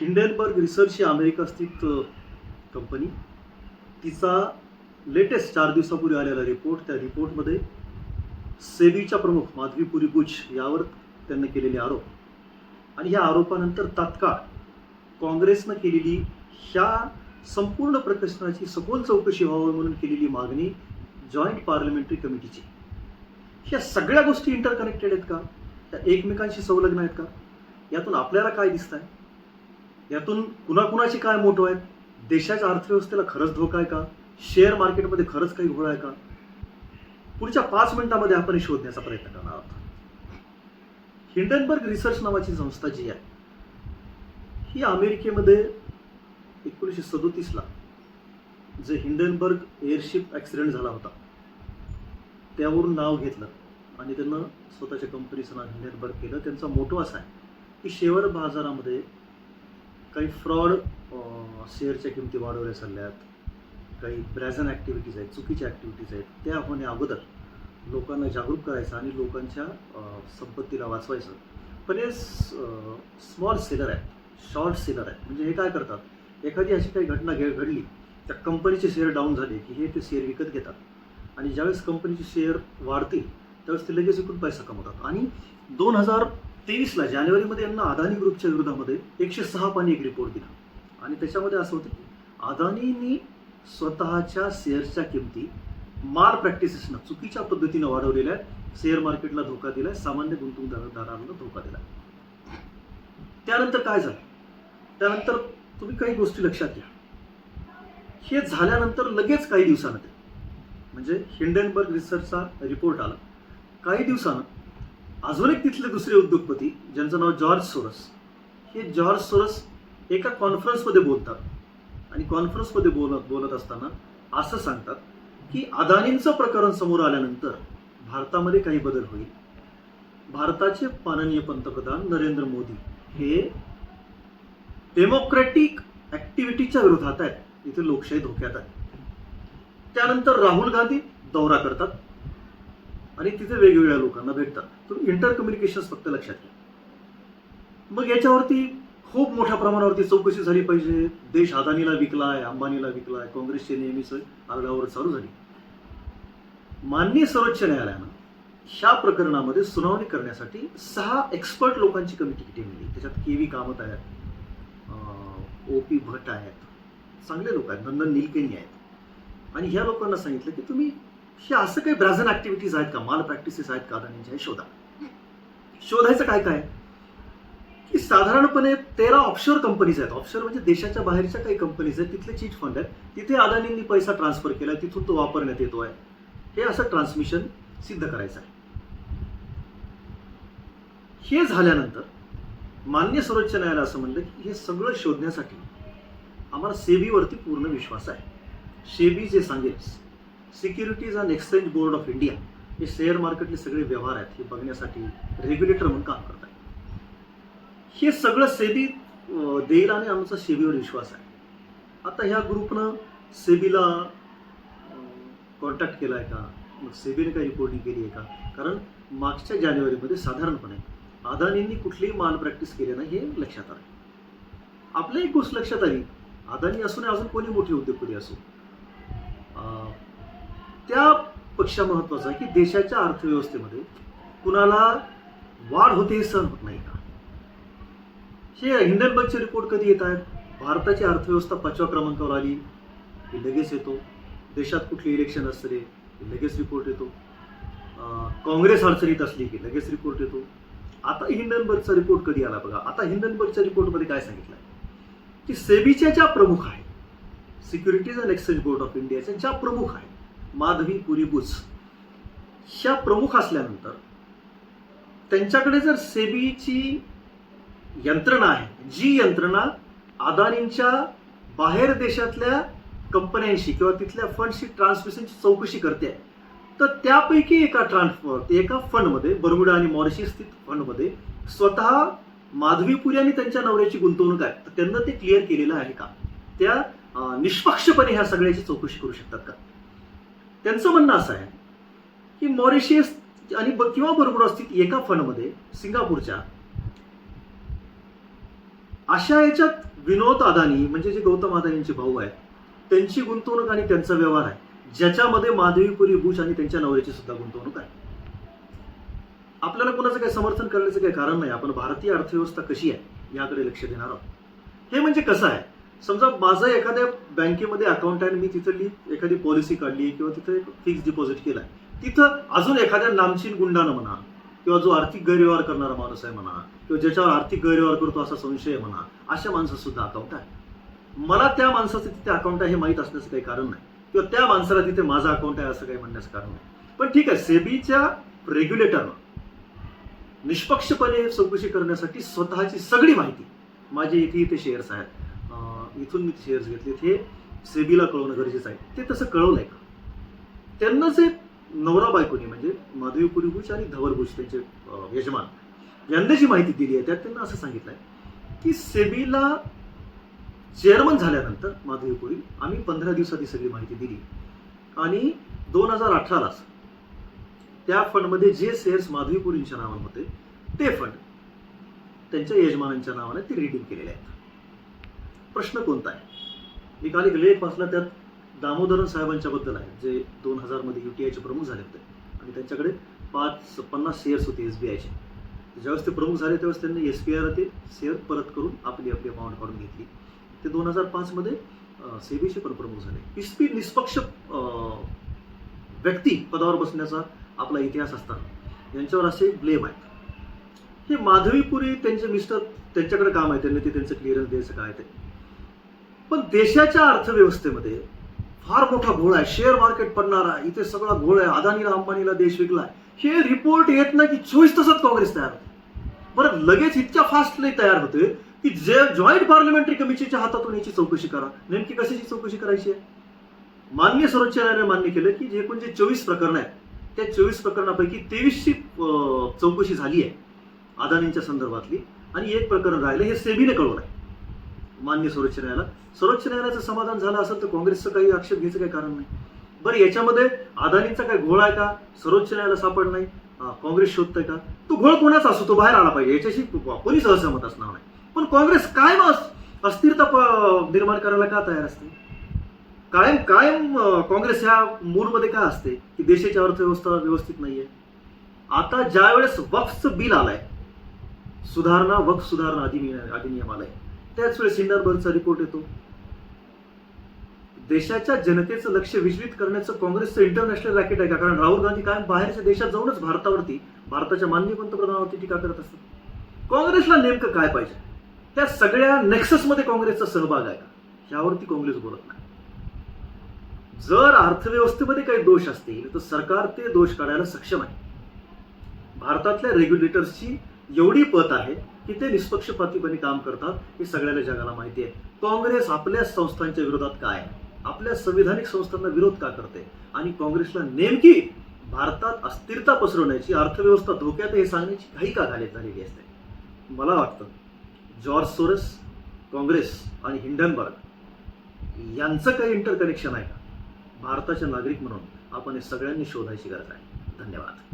Hindenburg research ही America स्थित company. तिचा लेटेस्ट चार दिवसापूर्वी आलेला रिपोर्ट त्या रिपोर्टमध्ये सेबीच्या प्रमुख माधवीपुरी बुच यावर त्यांनी केलेले आरोप. आणि ह्या आरोपानंतर तात्काळ काँग्रेसनं केलेली ह्या संपूर्ण प्रकरणाची सखोल चौकशी व्हावी म्हणून केलेली मागणी जॉईंट पार्लमेंटरी कमिटीची. ह्या सगळ्या गोष्टी इंटरकनेक्टेड आहेत का? त्या एकमेकांशी संलग्न आहेत का? यातून आपल्याला काय दिसत आहे यातून कुणाकुणाची काय मोठं आहेत? देशाच्या अर्थव्यवस्थेला खरंच धोका आहे का? शेअर मार्केटमध्ये खरंच काही घोळ आहे का? पुढच्या पाच मिनिटामध्ये आपण हे शोधण्याचा प्रयत्न करणार आहोत. हिंडनबर्ग रिसर्च नावाची संस्था जी आहे ही अमेरिकेमध्ये एकोणीसशे सदोतीसला जे हिंडनबर्ग एअरशिप ॲक्सिडेंट झाला होता त्यावरून नाव घेतलं आणि त्यांना स्वतःच्या कंपनीचं नाव हिंडनबर्ग केलं. त्यांचा मोठो असा आहे की शेअर बाजारामध्ये काही फ्रॉड शेअरच्या किमती वाढवल्या चालल्यात. काही ब्रॅझन ॲक्टिव्हिटीज आहेत चुकीच्या ॲक्टिव्हिटीज आहेत त्या होण्या अगोदर लोकांना जागरूक करायचं आणि लोकांच्या संपत्तीला वाचवायचं. पण हे स्मॉल सेलर आहेत शॉर्ट सेलर आहेत. म्हणजे हे काय करतात? एखादी अशी काही घटना घे घडली त्या कंपनीचे शेअर डाऊन झाले की हे ते शेअर विकत घेतात. आणि ज्यावेळेस कंपनीचे शेअर वाढतील त्यावेळेस ते लगेच विकून पैसा कमवतात. आणि दोन हजार तेवीसला जानेवारीमध्ये यांना अदानी ग्रुपच्या विरोधामध्ये एकशे सहा पाणी एक रिपोर्ट दिला. आणि त्याच्यामध्ये असं होतं की अदानींनी स्वतःच्या शेअर्सच्या किमती मार प्रॅक्टिसेसनं चुकीच्या पद्धतीनं वाढवलेल्या आहेत. शेअर मार्केटला धोका दिलाय सामान्य गुंतवणूकदारांना धोका दिला त्यानंतर काय झालं? त्यानंतर तुम्ही काही गोष्टी लक्षात घ्या. हे झाल्यानंतर लगेच काही दिवसानं ते म्हणजे हिंडनबर्ग रिसर्चचा रिपोर्ट आला. काही दिवसानं अजून एक तिथले दुसरे उद्योगपती ज्यांचं नाव जॉर्ज सोरस. हे जॉर्ज सोरस एका कॉन्फरन्समध्ये बोलतात. आणि कॉन्फरन्समध्ये बोलत बोलत असताना असं सांगतात की अदानींचं प्रकरण समोर आल्यानंतर भारतामध्ये काही बदल होईल. भारताचे माननीय पंतप्रधान नरेंद्र मोदी हे डेमोक्रॅटिक ऍक्टिव्हिटीच्या विरोधात आहेत. इथे लोकशाही धोक्यात आहे. त्यानंतर राहुल गांधी दौरा करतात. आणि तिथे वेगवेगळ्या लोकांना भेटतात. तुम्ही इंटर कम्युनिकेशन फक्त लक्षात घ्या. मग याच्यावरती खूप मोठ्या प्रमाणावरती चौकशी झाली पाहिजे. देश अदानीला विकलाय अंबानीला विकलाय काँग्रेसची नेहमीच आरडावर चालू झाली. माननीय सर्वोच्च न्यायालयानं ह्या प्रकरणामध्ये सुनावणी करण्यासाठी सहा एक्सपर्ट लोकांची कमिटी नेमली त्याच्यात के व्ही कामत आहेत ओ पी भट आहेत. चांगले लोक आहेत. नंदन निलकेनी आहेत. आणि ह्या लोकांना सांगितलं की तुम्ही हे असं काही ब्राझन ऍक्टिव्हिटीज आहेत का? माल प्रॅक्टिसेस आहेत का अदानींच्या हे शोधा. शोधायचं काय काय? की साधारणपणे तेरा ऑफशोर कंपनीज आहेत. ऑफशोर म्हणजे देशाच्या बाहेरच्या काही कंपनीज आहेत. तिथले चीट फंड आहेत. तिथे अदानींनी पैसा ट्रान्सफर केला. तिथून तो वापरण्यात येतो आहे हे असं ट्रान्समिशन सिद्ध करायचं आहे. हे झाल्यानंतर मान्य सर्वोच्च न्यायालय असं म्हणलं की हे सगळं शोधण्यासाठी आम्हाला सेबीवरती पूर्ण विश्वास आहे. सेबी जे सांगेल securities and exchange board of India हे शेअर मार्केटले सगळे व्यवहार आहेत हे बघण्यासाठी रेग्युलेटर म्हणून काम करत आहे हे सगळं सेबी देईल आणि आमचा सेबीवर विश्वास आहे. आता ह्या ग्रुपनं सेबीला कॉन्टॅक्ट केला आहे का? मग सेबीने काही रिपोर्टिंग केली आहे का? कारण मागच्या जानेवारीमध्ये साधारणपणे अदानींनी कुठलीही माल प्रॅक्टिस केली नाही हे लक्षात आलं. आपल्या एक गोष्ट लक्षात आली अदानी असून अजून कोणी मोठी उद्योगपती असो. त्या पेक्षा महत्वाचं आहे की देशाच्या अर्थव्यवस्थेमध्ये कुणाला वाढ होते सहन होत नाही का? हे हिंडनबर्गचे रिपोर्ट कधी येत आहेत भारताची अर्थव्यवस्था पाचव्या क्रमांकावर आली की लगेच येतो. देशात कुठली इलेक्शन असले की लगेच रिपोर्ट येतो. काँग्रेस अडचणीत असली की लगेच रिपोर्ट येतो. आता हिंडनबर्गचा रिपोर्ट कधी आला बघा? आता हिंडनबर्गच्या रिपोर्टमध्ये काय सांगितलं की सेबीच्या ज्या प्रमुख आहेत securities and exchange board of इंडियाच्या ज्या प्रमुख आहेत माधवी पुरीबुच ह्या प्रमुख असल्यानंतर त्यांच्याकडे जर सेबीची यंत्रणा आहे जी यंत्रणा अदानींच्या बाहेर देशातल्या कंपन्यांशी किंवा तिथल्या फंडशी ट्रान्समिशनची चौकशी करते तर त्यापैकी एका ट्रान्सफर एका फंडमध्ये बर्मुडा आणि मॉरिशस स्थित फंडमध्ये स्वतः माधवीपुरी आणि त्यांच्या नवऱ्याची गुंतवणूक आहे. तर त्यांना ते क्लिअर केलेलं आहे का? त्या निष्पक्षपणे ह्या सगळ्याची चौकशी करू शकतात का? त्यांचं म्हणणं असं आहे की मॉरिशियस आणि किंवा बरोबर स्थित एका फंडमध्ये सिंगापूरच्या अशा याच्यात विनोद अदानी म्हणजे जे गौतम अदानींचे भाऊ आहेत त्यांची गुंतवणूक आणि त्यांचा व्यवहार आहे ज्याच्यामध्ये माधवीपुरी बुश आणि त्यांच्या नवऱ्याची सुद्धा गुंतवणूक आहे. आपल्याला कोणाचं काही समर्थन करण्याचं काही कारण नाही आपण भारतीय अर्थव्यवस्था कशी आहे याकडे लक्ष देणार आहोत. हे म्हणजे कसं आहे? समजा माझं एखाद्या बँकेमध्ये अकाउंट आहे मी तिथली एखादी पॉलिसी काढली किंवा तिथं एक फिक्स डिपॉझिट केलाय. तिथं अजून एखाद्या नामचीन गुंडानं म्हणा किंवा जो आर्थिक गैरव्यवहार करणारा माणूस आहे म्हणा किंवा ज्याच्यावर आर्थिक गैरव्यवहार करतो असा संशय आहे म्हणा अशा माणसं सुद्धा अकाउंट आहे. मला त्या माणसाचं तिथे अकाउंट आहे हे माहीत असण्याचं काही कारण नाही. किंवा त्या माणसाला तिथे माझा अकाउंट आहे असं काही म्हणण्याचं कारण नाही. पण ठीक आहे सेबीच्या रेग्युलेटरनं निष्पक्षपणे चौकशी करण्यासाठी स्वतःची सगळी माहिती माझे इथे इथे शेअर्स आहेत. इथून मी शेअर्स घेतलेत हे सेबीला कळवणं गरजेचं आहे. ते तसं कळवलंय का? त्यांना जे नवरा बायकोनी म्हणजे माधवीपुरी बुश आणि धवल बुश त्यांचे यजमान यांना जी माहिती दिली आहे त्यात त्यांना असं सांगितलंय की सेबीला चेअरमन झाल्यानंतर माधवीपुरी आम्ही पंधरा दिवसात ही सगळी माहिती दिली. आणि दोन हजार अठरालाच त्या फंडमध्ये जे शेअर्स माधवीपुरींच्या नावाने होते ते फंड त्यांच्या यजमानांच्या नावाने ते रिडीम केलेले आहेत. प्रश्न कोणता आहे? मी काल एक लेख वाचला त्यात दामोदरन साहेबांच्या बद्दल आहे जे दोन हजारमध्ये यू टी आयचे प्रमुख झाले होते. आणि त्यांच्याकडे पाच पन्नास शेअर्स होते एस बी आयचे ज्यावेळेस ते प्रमुख झाले त्यावेळेस त्यांनी एस बी आयला ते शेअर परत करून आपली आपली अमाऊंट काढून घेतली. ते दोन हजार पाचमध्ये सेबीचे पण प्रमुख झाले. इस्पी निष्पक्ष अं, व्यक्ती पदावर बसण्याचा आपला इतिहास असताना यांच्यावर असे ब्लेम आहेत. हे माधवीपुरी त्यांचे मिस्टर त्यांच्याकडे काम आहे त्यांनी ते त्यांचं क्लिअरन्स द्यायचं काय ते. पण देशाच्या अर्थव्यवस्थेमध्ये फार मोठा घोळ आहे. शेअर मार्केट पडणारा इथे सगळा घोळ आहे. अदानीला अंबानीला देश विकलाय. हे रिपोर्ट येत नाही की चोवीस तासात काँग्रेस तयार होते. बरं लगेच इतक्या फास्टली तयार होते की जे जॉईंट पार्लमेंटरी कमिटीच्या हातातून याची चौकशी करा. नेमकी कशाची चौकशी करायची आहे? मान्य सर्वोच्च न्यायालयाने मान्य केलं की जे एकूण जे चोवीस प्रकरण आहेत त्या चोवीस प्रकरणापैकी तेवीसची चौकशी झाली आहे. अदानींच्या संदर्भातली. आणि एक प्रकरण राहिलं हे सेबीने कळवलं आहे मान्य सर्वोच्च न्यायालयात. सर्वोच्च न्यायालयाचं समाधान झालं असेल तर काँग्रेसचं काही आक्षेप घ्यायचं काही कारण नाही. बरं याच्यामध्ये अदानीचा काय घोळ आहे का? सर्वोच्च न्यायालय सापड नाही. काँग्रेस शोधतंय का? तो घोळ कोणाचा असो तो बाहेर आला पाहिजे. याच्याशी कोणी सहसहमत असणार नाही. पण काँग्रेस कायम अस्थिरता निर्माण करायला का तयार असते? कायम कायम काँग्रेस ह्या मूडमध्ये काय असते? की देशाची अर्थव्यवस्था व्यवस्थित नाहीये. आता ज्या वेळेस वक्फचं बिल आलंय सुधारणा वक्फ सुधारणा अधिनियम अधिनियम आलाय त्याच वेळेस हिंडनबर्गचा रिपोर्ट येतो. देशाच्या जनतेचं लक्ष विचलित करण्याचं काँग्रेसचं इंटरनॅशनल रॅकेट आहे का? कारण राहुल गांधी कायम बाहेरच्या देशात जाऊनच भारतावरती भारताच्या माननीय पंतप्रधानावरती टीका करत असतात. काँग्रेसला नेमकं काय पाहिजे? त्या सगळ्या नेक्ससमध्ये काँग्रेसचा सहभाग आहे का? यावरती काँग्रेस बोलत नाही. जर अर्थव्यवस्थेमध्ये काही दोष असतील तर सरकार ते दोष काढायला सक्षम आहे. भारतातल्या रेग्युलेटर्सची एवढी पत आहे की ते निष्पक्षपातीपणे काम करतात हे सगळ्याला जगाला माहिती आहे. काँग्रेस आपल्या संस्थांच्या विरोधात काय आपल्या संविधानिक संस्थांना विरोध का करते? आणि काँग्रेसला नेमकी भारतात अस्थिरता पसरवण्याची अर्थव्यवस्था धोक्यात हे सांगण्याची घाई का घालत झालेली असते? मला वाटतं जॉर्ज सोरस काँग्रेस आणि हिंडनबर्ग यांचं काही इंटरकनेक्शन आहे का? भारताचे नागरिक म्हणून आपण हे सगळ्यांनी शोधायची गरज आहे. धन्यवाद.